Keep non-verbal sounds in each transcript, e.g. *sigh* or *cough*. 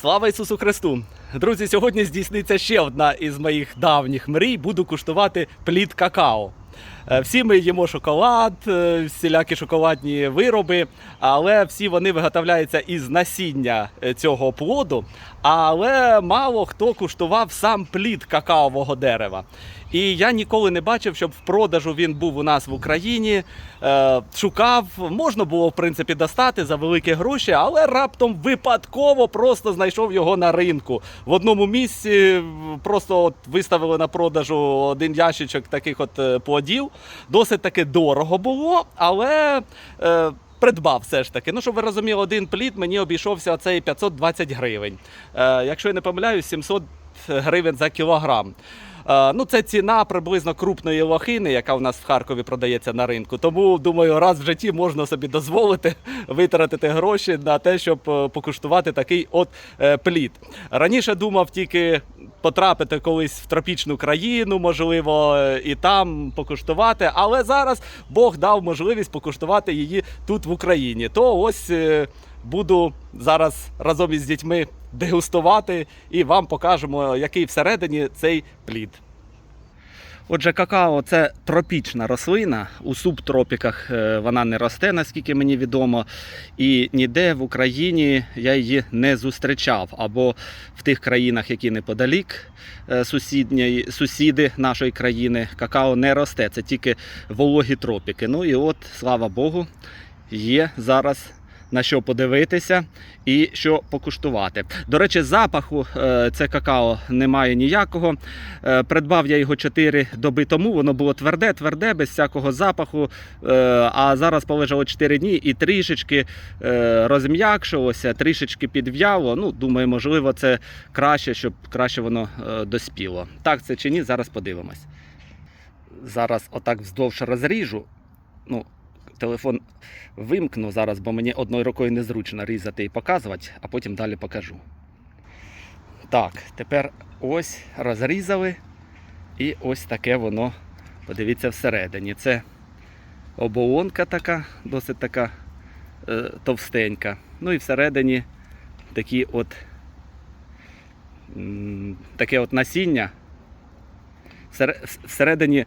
Слава Ісусу Христу! Друзі, сьогодні здійсниться ще одна із моїх давніх мрій. Буду куштувати плід какао. Е, Всі ми їмо шоколад, е, всілякі шоколадні вироби, але всі вони виготовляються із насіння е, цього плоду. Але мало хто куштував сам плід какаового дерева. І я ніколи не бачив, щоб в продажу він був у нас в Україні. Шукав, можна було в принципі достати за великі гроші, але раптом випадково просто знайшов його на ринку. В одному місці просто от виставили на продажу один ящичок таких от плодів. Досить таки дорого було, але. Е, Придбав все ж таки. Ну, щоб ви розуміли, один плід мені обійшовся цей 520 гривень. Е, якщо я не помиляюсь, 700 гривень за кілограм. Е, Ну, це ціна приблизно крупної лохини, яка у нас в Харкові продається на ринку. Тому думаю, раз в житті можна собі дозволити *laughs* витратити гроші на те, щоб е, покуштувати такий от е, плід. Раніше думав тільки потрапити колись в тропічну країну, можливо, і там покуштувати. Але зараз Бог дав можливість покуштувати її тут в Україні. То ось. Буду зараз разом із дітьми дегустувати і вам покажемо, який всередині цей плід. Отже, какао це тропічна рослина. У субтропіках е, вона не росте, наскільки мені відомо. І ніде в Україні я її не зустрічав. Або в тих країнах, які неподалік е, сусідньої, сусіди нашої країни, какао не росте. Це тільки вологі тропіки. Ну і от, слава Богу, є зараз на що подивитися і що покуштувати. До речі, запаху е, це какао немає ніякого. Е, Придбав я його 4 доби тому. Воно було тверде, тверде, без всякого запаху. Е, А зараз полежало 4 дні і трішечки розм'якшилося, трішечки підв'яло. Ну, думаю, можливо, це краще, щоб краще воно доспіло. Так це чи ні, зараз подивимось. Зараз отак вздовж розріжу. Ну, телефон вимкну зараз, бо мені одною рукою незручно різати і показувати, а потім далі покажу. Так, тепер ось розрізали. І ось таке воно, подивіться, всередині. Це оболонка така, досить така е, товстенька. Ну і всередині такі от, таке от насіння. Всередині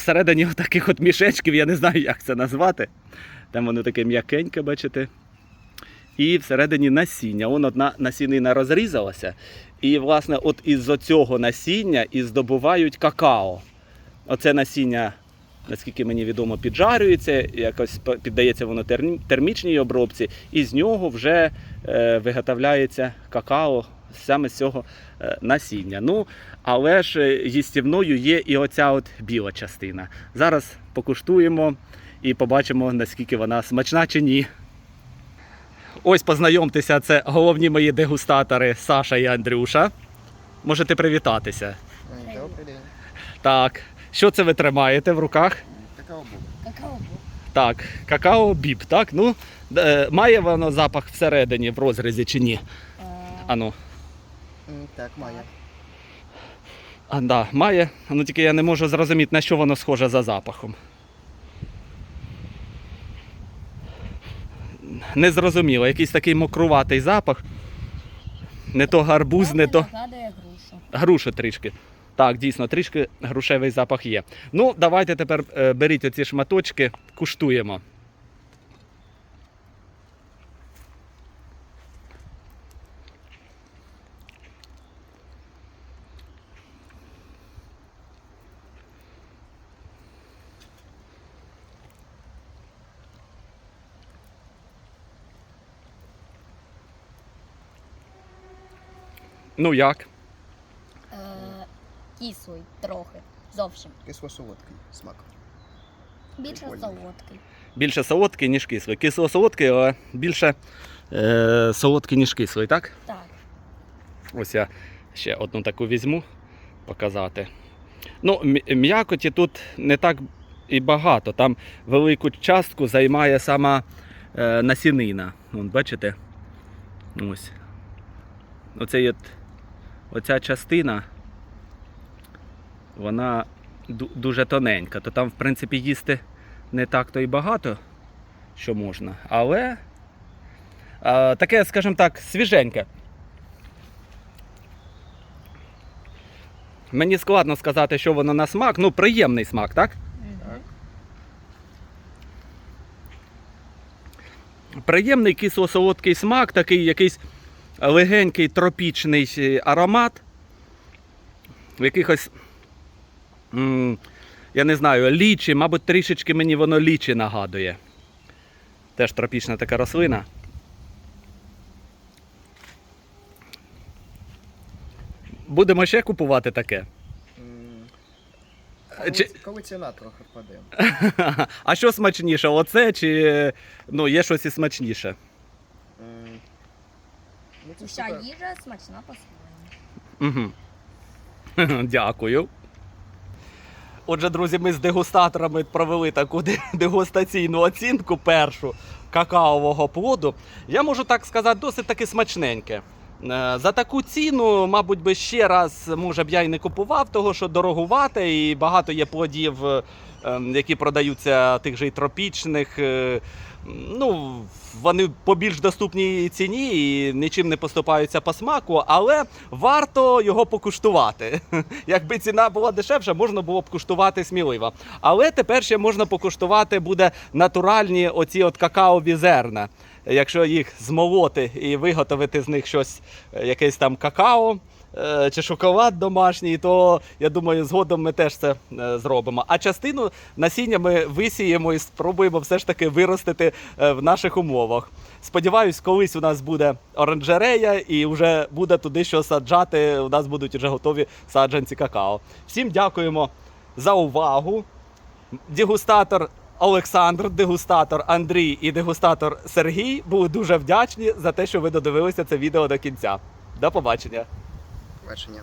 всередині таких от мішечків, я не знаю, як це назвати. Там воно таке м'якеньке, бачите. І всередині насіння. Вон одна насінина розрізалася. І, власне, от із цього насіння і здобувають какао. Оце насіння, наскільки мені відомо, піджарюється, якось піддається воно термічній обробці, і з нього вже е, виготовляється какао саме з цього е, насіння. Ну, але ж е, їстівною є і оця от біла частина. Зараз покуштуємо і побачимо, наскільки вона смачна чи ні. Ось познайомтеся, це головні мої дегустатори Саша і Андрюша. Можете привітатися. Добрий день. Так, що це ви тримаєте в руках? Какао був. Какао був. Так, какао біб, так? Ну, е, має воно запах всередині в розрізі чи ні? Ану. Так, має. А, да, має. Ну тільки я не можу зрозуміти, на що воно схоже за запахом. Незрозуміло, якийсь такий мокруватий запах. Не то гарбуз, не то. Нагадує грушу. Грушу трішки. Так, дійсно, трішки грушевий запах є. Ну, давайте тепер е, беріть оці шматочки, куштуємо. Ну як? Е, кислий трохи. Зовсім. Кисло-солодкий смак. Більше Прикольно. солодкий. Більше солодкий, ніж кислий. Кисло-солодкий, але більше е, солодкий, ніж кислий, так? Так. Ось я ще одну таку візьму показати. Ну, м'якоті тут не так і багато. Там велику частку займає сама е, насінина. Вон, бачите? Ось. Оцей от, оця частина, вона дуже тоненька. То там, в принципі, їсти не так то і багато, що можна. Але Е, таке, скажімо так, свіженьке. Мені складно сказати, що воно на смак. Ну, приємний смак, так? Так. Приємний кисло-солодкий смак, такий якийсь легенький тропічний е, аромат. Якихось, я не знаю, лічі, мабуть, трішечки мені воно лічі нагадує. Теж тропічна така рослина. Будемо ще купувати таке. М, Чи- Коли, коли ціна трохи впаде. *laughs* А що смачніше? Оце чи ну, є щось і смачніше? М, Ну, Вся їжа смачна по-своєму. Угу. *laughs* Дякую. Отже, друзі, ми з дегустаторами провели таку дегустаційну оцінку першу какаового плоду. Я можу так сказати, досить таки смачненьке. Е, За таку ціну, мабуть, би ще раз, може б я й не купував, того що дорогувати, і багато є плодів, е, ем, які продаються тих же й тропічних. е, Ну, вони по більш доступній ціні і нічим не поступаються по смаку, але варто його покуштувати. *laughs* Якби ціна була дешевша, можна було б куштувати сміливо. Але тепер ще можна покуштувати буде натуральні оці от какаові зерна. Якщо їх змолоти і виготовити з них щось, е, якесь там какао. е, Чи шоколад домашній, то я думаю, згодом ми теж це е, зробимо. А частину насіння ми висіємо і спробуємо все ж таки виростити в наших умовах. Сподіваюсь, колись у нас буде оранжерея і вже буде туди що саджати. У нас будуть вже готові саджанці какао. Всім дякуємо за увагу. Дегустатор Олександр, дегустатор Андрій і дегустатор Сергій були дуже вдячні за те, що ви додивилися це відео до кінця. До побачення. Бачення.